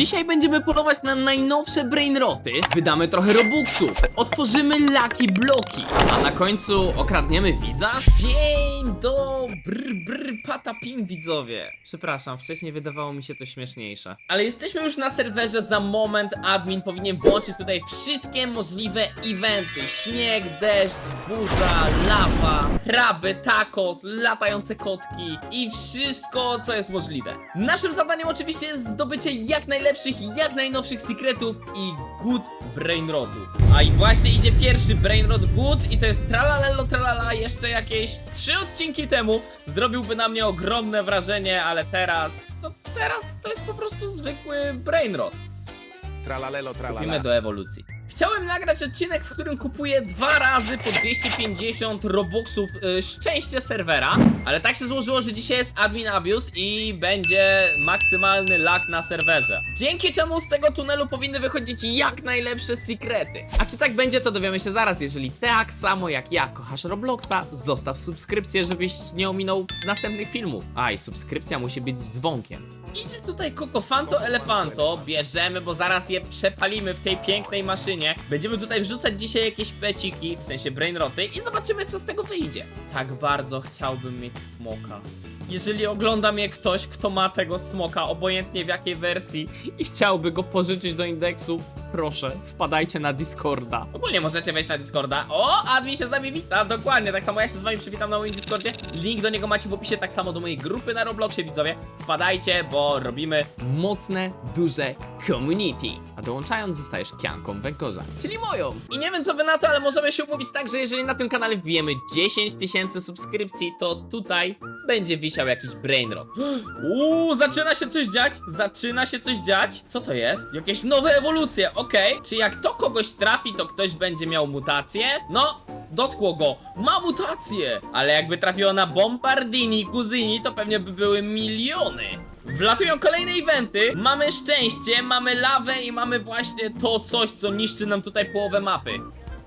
Dzisiaj będziemy polować na najnowsze brainroty, wydamy trochę robuxów, otworzymy lucky bloki, a na końcu okradniemy widza? Dzień dobry, brr, patapin widzowie. Przepraszam, wcześniej wydawało mi się to śmieszniejsze. Ale jesteśmy już na serwerze, za moment admin powinien włączyć tutaj wszystkie możliwe eventy. Śnieg, deszcz, burza, lawa, kraby, tacos, latające kotki i wszystko, co jest możliwe. Naszym zadaniem oczywiście jest zdobycie jak najlepszych, i jak najnowszych secretów i good brainrotów. A i właśnie idzie pierwszy brainrot good i to jest tralalelo tralala jeszcze jakieś trzy odcinki temu zrobiłby na mnie ogromne wrażenie, ale teraz, no teraz to jest po prostu zwykły brainrot. Tralalelo, tralala. Kupimy do ewolucji. Chciałem nagrać odcinek, w którym kupuję dwa razy po 250 robuxów y, szczęście serwera, ale tak się złożyło, że dzisiaj jest admin abuse i będzie maksymalny lag na serwerze. Dzięki czemu z tego tunelu powinny wychodzić jak najlepsze sekrety. A czy tak będzie, to dowiemy się zaraz. Jeżeli tak samo jak ja kochasz Robloxa, zostaw subskrypcję, żebyś nie ominął następnych filmów. A i subskrypcja musi być z dzwonkiem. Idzie tutaj Kokofanto Elefanto, bierzemy, bo zaraz je przepalimy w tej pięknej maszynie. Będziemy tutaj wrzucać dzisiaj jakieś peciki, w sensie brainroty i zobaczymy co z tego wyjdzie. Tak bardzo chciałbym mieć smoka. Jeżeli ogląda mnie ktoś, kto ma tego smoka, obojętnie w jakiej wersji i chciałby go pożyczyć do indeksu, proszę, wpadajcie na Discorda. Ogólnie możecie wejść na Discorda. O, admin się z nami wita, dokładnie, tak samo ja się z wami przywitam na moim Discordzie. Link do niego macie w opisie, tak samo do mojej grupy na Robloxie, widzowie. Wpadajcie, bo robimy mocne, duże community. A dołączając zostajesz kianką węgorza, czyli moją. I nie wiem co wy na to, ale możemy się umówić tak, że jeżeli na tym kanale wbijemy 10 tysięcy subskrypcji, to tutaj będzie wisiał jakiś brainrot. Uuu, zaczyna się coś dziać, zaczyna się coś dziać. Co to jest? Jakieś nowe ewolucje, okej. Czy jak to kogoś trafi, to ktoś będzie miał mutację? No, dotkło go. Ma mutację! Ale jakby trafiło na Bombardini, Kuzyni, to pewnie by były miliony. Wlatują kolejne eventy, mamy szczęście, mamy lawę i mamy właśnie to coś, co niszczy nam tutaj połowę mapy.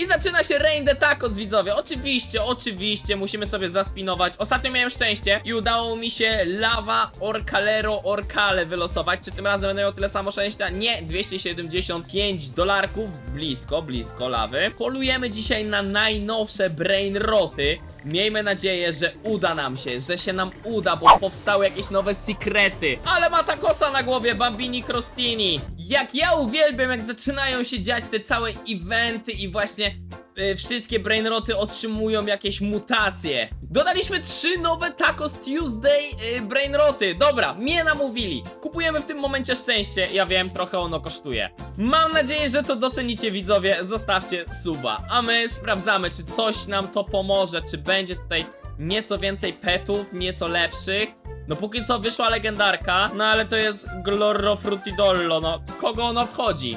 I zaczyna się Rain the Tacos, widzowie. Oczywiście, oczywiście, musimy sobie zaspinować. Ostatnio miałem szczęście i udało mi się Lava Orcalero Orcale wylosować. Czy tym razem będę miał tyle samo szczęścia? Nie, 275 dolarków. Blisko, blisko lawy. Polujemy dzisiaj na najnowsze brainroty. Miejmy nadzieję, że uda nam się, że się nam uda, bo powstały jakieś nowe sekrety. Ale ma takosa na głowie, Bambini Crostini. Jak ja uwielbiam, jak zaczynają się dziać te całe eventy i właśnie y, wszystkie brainroty otrzymują jakieś mutacje. Dodaliśmy trzy nowe Tacos Tuesday y, brainroty. Dobra, mnie namówili. Kupujemy w tym momencie szczęście. Ja wiem, trochę ono kosztuje. Mam nadzieję, że to docenicie widzowie. Zostawcie suba. A my sprawdzamy, czy coś nam to pomoże, czy będzie tutaj nieco więcej petów, nieco lepszych. No póki co wyszła legendarka, no ale to jest Glorro Frutidollo, no kogo on obchodzi?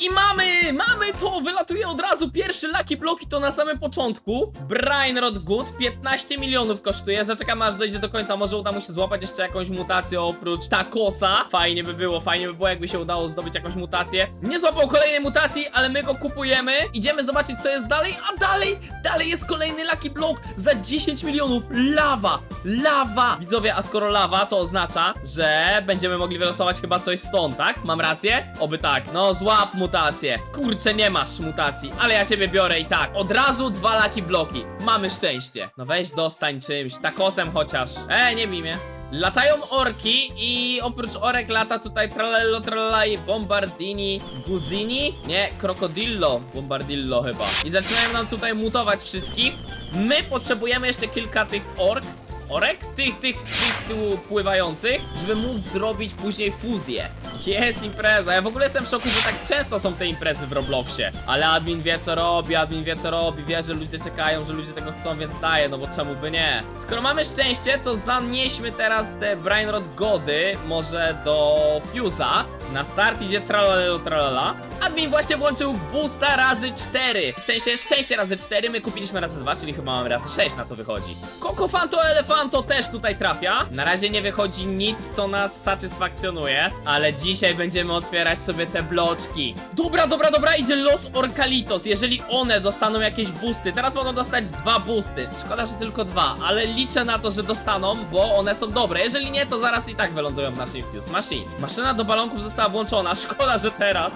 I mamy, mamy to, wylatuje od razu pierwszy Lucky Block i to na samym początku. Brainrod Good, 15 milionów kosztuje, zaczekamy aż dojdzie do końca, może uda mu się złapać jeszcze jakąś mutację oprócz Takosa. Fajnie by było, fajnie by było jakby się udało zdobyć jakąś mutację. Nie złapał kolejnej mutacji, ale my go kupujemy. Idziemy zobaczyć co jest dalej, a dalej, dalej jest kolejny Lucky Block za 10 milionów. Lawa, lawa. Widzowie, a skoro lawa, to oznacza, że będziemy mogli wylosować chyba coś stąd, tak? Mam rację? Oby tak. No, złap mutację. Kurczę, nie masz mutacji, ale ja ciebie biorę i tak. Od razu dwa Lucky Bloki. Mamy szczęście. No weź dostań czymś, takosem chociaż. E, nie bij. Latają orki i oprócz orek lata tutaj tralello tralala i bombardini guzini? Nie, krokodillo bombardillo chyba. I zaczynają nam tutaj mutować wszystkich. My potrzebujemy jeszcze kilka tych ork, orek? Tych, tych, tych tu pływających, żeby móc zrobić później fuzję. Jest impreza. Ja w ogóle jestem w szoku, że tak często są te imprezy w Robloxie. Ale admin wie co robi, admin wie co robi, wie, że ludzie czekają, że ludzie tego chcą, więc daje, no bo czemu by nie? Skoro mamy szczęście, to zanieśmy teraz te Brainrod Gody może do Fuse'a. Na start idzie tralalelo tralala. Admin właśnie włączył boosta razy 4. W sensie szczęście razy 4, my kupiliśmy razy 2, czyli chyba mamy razy 6 na to wychodzi. Kokofanto Elefanto też tutaj trafia. Na razie nie wychodzi nic, co nas satysfakcjonuje, ale dzisiaj będziemy otwierać sobie te bloczki. Dobra, dobra, dobra, idzie Los Orcalitos. Jeżeli one dostaną jakieś boosty, teraz mogą dostać dwa boosty. Szkoda, że tylko dwa, ale liczę na to, że dostaną, bo one są dobre. Jeżeli nie, to zaraz i tak wylądują w naszej Fuse Machine. Maszyna do balonków została włączona. Szkoda, że teraz.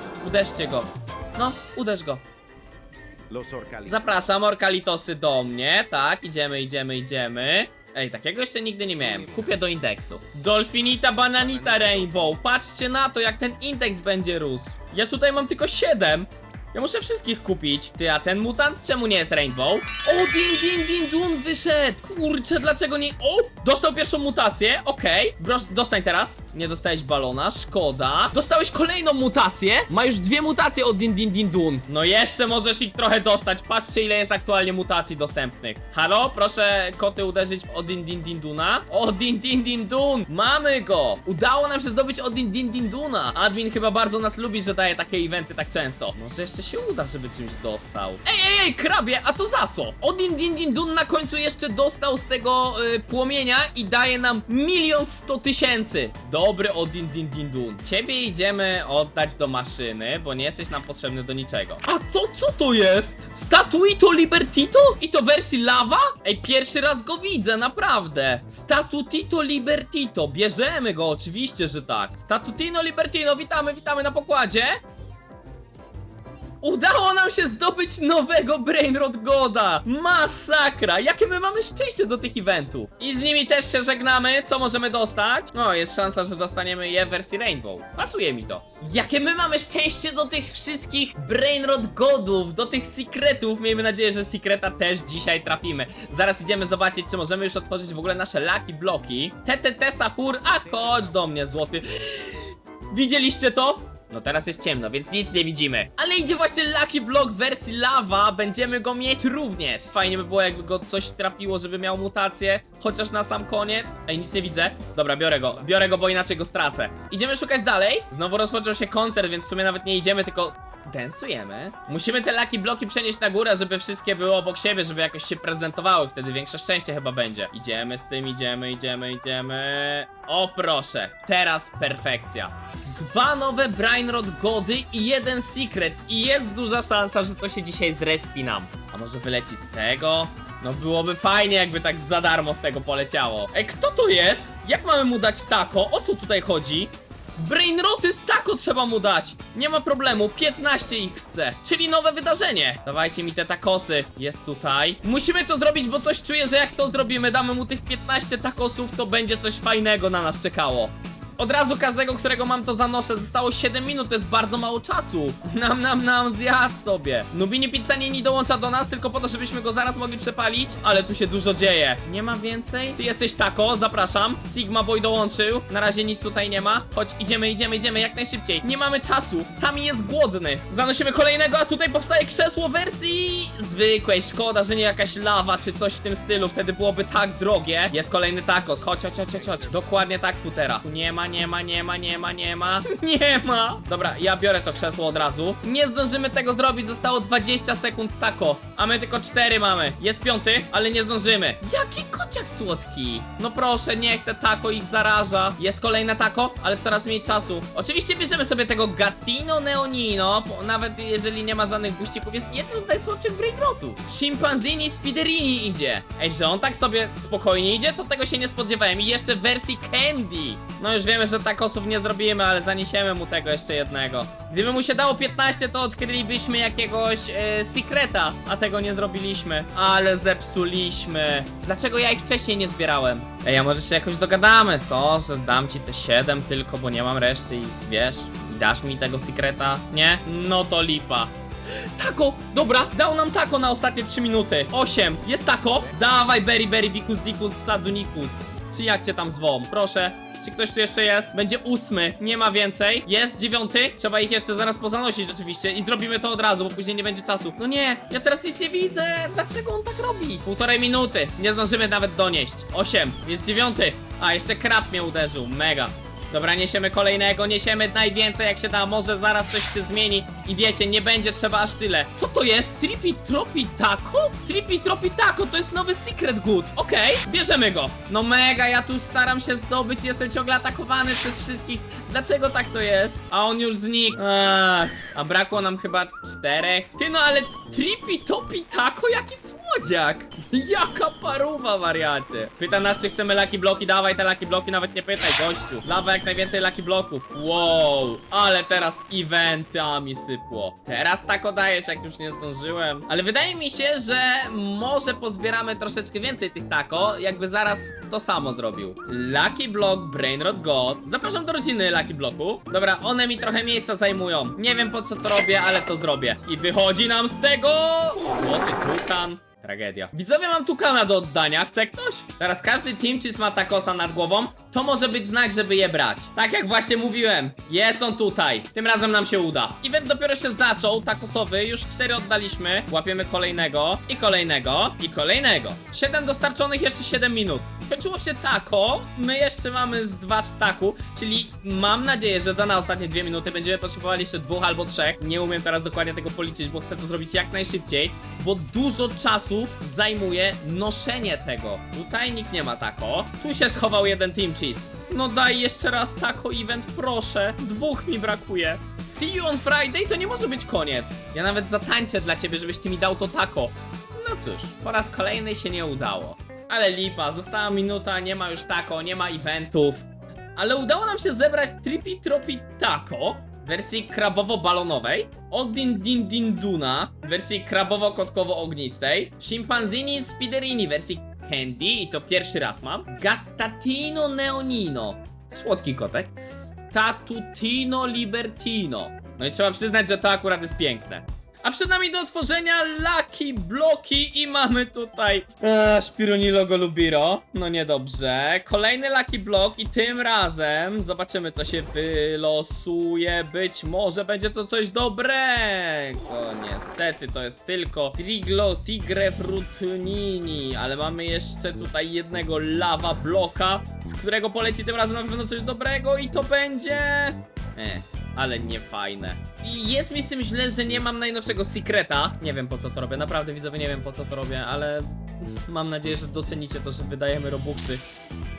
Uderzcie go. No, uderz go. Zapraszam Orkalitosy do mnie. Tak, idziemy, idziemy, idziemy. Ej, takiego jeszcze nigdy nie miałem. Kupię do indeksu. Dolfinita, bananita, rainbow. Patrzcie na to, jak ten indeks będzie rósł. Ja tutaj mam tylko 7. Ja muszę wszystkich kupić. Ty, a ten mutant czemu nie jest rainbow? O, din, din, din, dun wyszedł. Kurczę, dlaczego nie... O, dostał pierwszą mutację, okej. Proszę, dostań teraz. Nie dostałeś balona, szkoda. Dostałeś kolejną mutację. Ma już dwie mutacje od din, din, din, dun. No jeszcze możesz ich trochę dostać. Patrzcie, ile jest aktualnie mutacji dostępnych. Halo, proszę koty uderzyć w Odin Din Din Duna. Odin Din Din Dun! Mamy go! Udało nam się zdobyć Odin Din Din Duna. Admin chyba bardzo nas lubi, że daje takie eventy tak często. Może jeszcze się uda, żeby czymś dostał. Ej, ej, ej, krabie, a to za co? Odin Din Din Dun na końcu jeszcze dostał z tego y, płomienia i daje nam milion sto tysięcy. Dobry Odin Din Din Dun. Ciebie idziemy oddać do maszyny, bo nie jesteś nam potrzebny do niczego. A to co to jest? Statuito Libertito? I to wersji lawa? Ej, pierwszy raz go widzę, naprawdę. Statutito Libertito. Bierzemy go, oczywiście, że tak. Statutino Libertino, witamy, witamy na pokładzie. Udało nam się zdobyć nowego Brainrod Goda! Masakra! Jakie my mamy szczęście do tych eventów! I z nimi też się żegnamy. Co możemy dostać? No, jest szansa, że dostaniemy je w wersji Rainbow. Pasuje mi to. Jakie my mamy szczęście do tych wszystkich Brainrod Godów, do tych secretów. Miejmy nadzieję, że secreta też dzisiaj trafimy. Zaraz idziemy zobaczyć, czy możemy już otworzyć w ogóle nasze Lucky Bloki. TTT Sahur, a chodź do mnie, złoty. Widzieliście to? No teraz jest ciemno, więc nic nie widzimy. Ale idzie właśnie Lucky Block wersji lawa, będziemy go mieć również. Fajnie by było, jakby go coś trafiło, żeby miał mutację, chociaż na sam koniec. Ej, nic nie widzę. Dobra, biorę go, biorę go, bo inaczej go stracę. Idziemy szukać dalej. Znowu rozpoczął się koncert, więc w sumie nawet nie idziemy, tylko Densujemy. Musimy te laki bloki przenieść na górę, żeby wszystkie były obok siebie, żeby jakoś się prezentowały. Wtedy większe szczęście chyba będzie. Idziemy z tym, idziemy, idziemy, idziemy. O proszę, teraz perfekcja. Dwa nowe Brainrod Gody i jeden Secret. I jest duża szansa, że to się dzisiaj zrespi nam. A może wyleci z tego? No byłoby fajnie, jakby tak za darmo z tego poleciało. Ej, kto to jest? Jak mamy mu dać tako? O co tutaj chodzi? Brainroty z tako trzeba mu dać! Nie ma problemu, 15 ich chcę. Czyli nowe wydarzenie. Dawajcie mi te takosy. Jest tutaj. Musimy to zrobić, bo coś czuję, że jak to zrobimy, damy mu tych 15 takosów, to będzie coś fajnego na nas czekało. Od razu każdego, którego mam, to zanoszę. Zostało 7 minut, to jest bardzo mało czasu. Nam, nam, nam, zjadł sobie. Nubini Pizzanini dołącza do nas tylko po to, żebyśmy go zaraz mogli przepalić. Ale tu się dużo dzieje. Nie ma więcej? Ty jesteś Taco, zapraszam. Sigma Boy dołączył. Na razie nic tutaj nie ma. Chodź, idziemy, idziemy, idziemy, jak najszybciej. Nie mamy czasu. Sami jest głodny. Zanosimy kolejnego, a tutaj powstaje krzesło wersji zwykłej. Szkoda, że nie jakaś lawa czy coś w tym stylu. Wtedy byłoby tak drogie. Jest kolejny tacos. Chodź, chodź, chodź, chodź, chodź. Dokładnie tak, futera. Tu nie ma, nie ma, nie ma, nie ma, nie ma. Nie ma. Dobra, ja biorę to krzesło od razu. Nie zdążymy tego zrobić. Zostało 20 sekund taco. A my tylko 4 mamy. Jest piąty, ale nie zdążymy. Jaki kociak słodki. No proszę, niech te taco ich zaraża. Jest kolejne taco, ale coraz mniej czasu. Oczywiście bierzemy sobie tego Gattino Neonino, nawet jeżeli nie ma żadnych guścików, jest jednym z najsłodszych brainrotów. Chimpanzini Spiderini idzie. Ej, że on tak sobie spokojnie idzie, to tego się nie spodziewałem. I jeszcze w wersji Candy. No już wiemy, że takosów nie zrobimy, ale zaniesiemy mu tego jeszcze jednego. Gdyby mu się dało 15, to odkrylibyśmy jakiegoś e, secreta, a tego nie zrobiliśmy. Ale zepsuliśmy. Dlaczego ja ich wcześniej nie zbierałem? Ej, a może się jakoś dogadamy, co? Że dam ci te 7 tylko, bo nie mam reszty i wiesz, dasz mi tego secreta? Nie? No to lipa. Tako! Dobra, dał nam tako na ostatnie 3 minuty. 8. Jest tako? Dawaj, Berry Berry Vikus Dikus Sadunikus. Czy jak cię tam zwą? Proszę. Czy ktoś tu jeszcze jest? Będzie ósmy, nie ma więcej. Jest dziewiąty, trzeba ich jeszcze zaraz pozanosić oczywiście i zrobimy to od razu, bo później nie będzie czasu. No nie, ja teraz nic nie widzę. Dlaczego on tak robi? Półtorej minuty, nie zdążymy nawet donieść. Osiem, jest dziewiąty. A, jeszcze krab mnie uderzył, mega. Dobra, niesiemy kolejnego, niesiemy najwięcej jak się da, może zaraz coś się zmieni i wiecie, nie będzie trzeba aż tyle. Co to jest? Trippy Tropi Taco? Trippy Tropi Taco to jest nowy Secret Good. Okej, bierzemy go. No mega, ja tu staram się zdobyć, jestem ciągle atakowany przez wszystkich. Dlaczego tak to jest? A on już znikł. Ach, a brakło nam chyba czterech. Ty no, ale Trippy Topi Taco, jaki słodziak. Jaka paruwa, wariacie. Pyta nas, czy chcemy Lucky Bloki, dawaj te Lucky Bloki, nawet nie pytaj, gościu. Dawa jak najwięcej Lucky Bloków. Wow, ale teraz eventami sypło. Teraz tako dajesz, jak już nie zdążyłem. Ale wydaje mi się, że może pozbieramy troszeczkę więcej tych tako, jakby zaraz to samo zrobił. Lucky Block, Brainrot God. Zapraszam do rodziny Lucky Blocku. Dobra, one mi trochę miejsca zajmują. Nie wiem po co to robię, ale to zrobię. I wychodzi nam z tego złoty tukan. Tragedia. Widzowie, mam tukana do oddania. Chce ktoś? Teraz każdy Team Cheese ma takosa nad głową. To może być znak, żeby je brać. Tak jak właśnie mówiłem. Jest on tutaj. Tym razem nam się uda. Event dopiero się zaczął, takosowy. Już cztery oddaliśmy. Łapiemy kolejnego. I kolejnego. I kolejnego. Siedem dostarczonych, jeszcze 7 minut. Skończyło się tako. My jeszcze mamy z dwa w staku. Czyli mam nadzieję, że do na ostatnie dwie minuty będziemy potrzebowali jeszcze dwóch albo trzech. Nie umiem teraz dokładnie tego policzyć, bo chcę to zrobić jak najszybciej. Bo dużo czasu zajmuje noszenie tego. Tutaj nikt nie ma tako. Tu się schował jeden Team Cheese. No daj jeszcze raz tako event, proszę. Dwóch mi brakuje. See you on Friday to nie może być koniec. Ja nawet zatańczę dla ciebie, żebyś ty mi dał to tako. No cóż, po raz kolejny się nie udało. Ale lipa, została minuta, nie ma już tako, nie ma eventów. Ale udało nam się zebrać Trippy Tropi Taco w wersji krabowo-balonowej, Odin Din Din Duna w wersji krabowo-kotkowo-ognistej, Chimpanzini Spiderini w wersji Candy i to pierwszy raz mam, Gattatino Neonino, słodki kotek, Statutino Libertino. No i trzeba przyznać, że to akurat jest piękne. A przed nami do otworzenia Lucky Bloki i mamy tutaj eee, Szpiruni Logo Lubiro. No niedobrze. Kolejny Lucky Block i tym razem zobaczymy co się wylosuje. Być może będzie to coś dobrego. Niestety to jest tylko Triglo Tigre Frutinini, ale mamy jeszcze tutaj jednego Lava Bloka, z którego poleci tym razem na pewno coś dobrego i to będzie... Eh, ale nie fajne. I jest mi z tym źle, że nie mam najnowszego Secreta. Nie wiem po co to robię, naprawdę widzowie nie wiem po co to robię, ale mam nadzieję, że docenicie to, że wydajemy robuxy,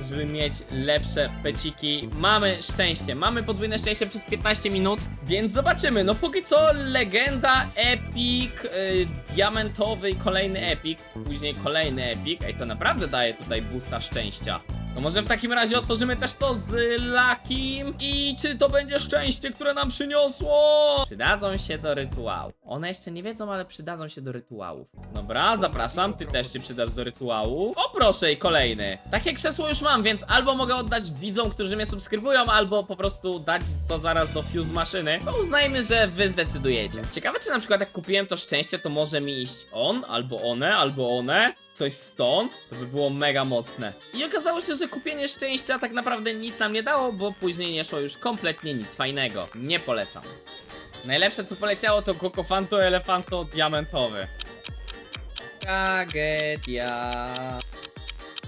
żeby mieć lepsze peciki. Mamy szczęście, mamy podwójne szczęście przez 15 minut, więc zobaczymy. No póki co legenda, epic, yy, diamentowy i kolejny epic, później kolejny epic. Ej, to naprawdę daje tutaj boosta szczęścia. To może w takim razie otworzymy też to z Lakim i czy to będzie szczęście, które nam przyniosło? Przydadzą się do rytuału. One jeszcze nie wiedzą, ale przydadzą się do rytuałów. Dobra, zapraszam, ty też się przydasz do rytuału. O proszę i kolejny. Takie krzesło już mam, więc albo mogę oddać widzom, którzy mnie subskrybują, albo po prostu dać to zaraz do fuse maszyny. To uznajmy, że wy zdecydujecie. Ciekawe, czy na przykład jak kupiłem to szczęście, to może mi iść on, albo one, albo one coś stąd, to by było mega mocne. I okazało się, że kupienie szczęścia tak naprawdę nic nam nie dało, bo później nie szło już kompletnie nic fajnego. Nie polecam. Najlepsze co poleciało to Gokofanto Elefanto Diamentowy. Tragedia.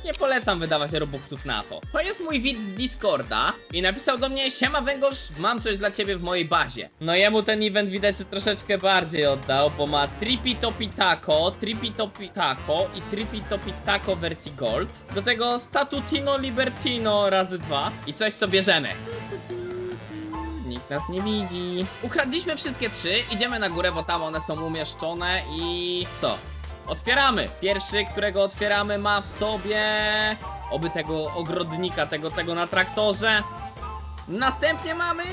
Nie polecam wydawać robuxów na to. To jest mój widz z Discorda i napisał do mnie Siema Węgorz, mam coś dla ciebie w mojej bazie. No jemu ten event widać, że troszeczkę bardziej oddał, bo ma Trippy Topi Taco, Trippy Topi Taco i Trippy Topi Taco wersji Gold. Do tego Statutino Libertino razy dwa i coś co bierzemy. Nikt nas nie widzi. Ukradliśmy wszystkie trzy, idziemy na górę, bo tam one są umieszczone i co? Otwieramy! Pierwszy, którego otwieramy ma w sobie... Oby tego ogrodnika, tego, tego na traktorze. Następnie mamy...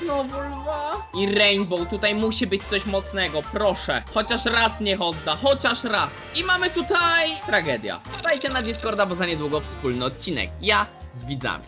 Znowu lwa. I Rainbow, tutaj musi być coś mocnego, proszę. Chociaż raz niech odda, chociaż raz. I mamy tutaj... Tragedia. Wstajcie na Discorda, bo za niedługo wspólny odcinek. Ja z widzami.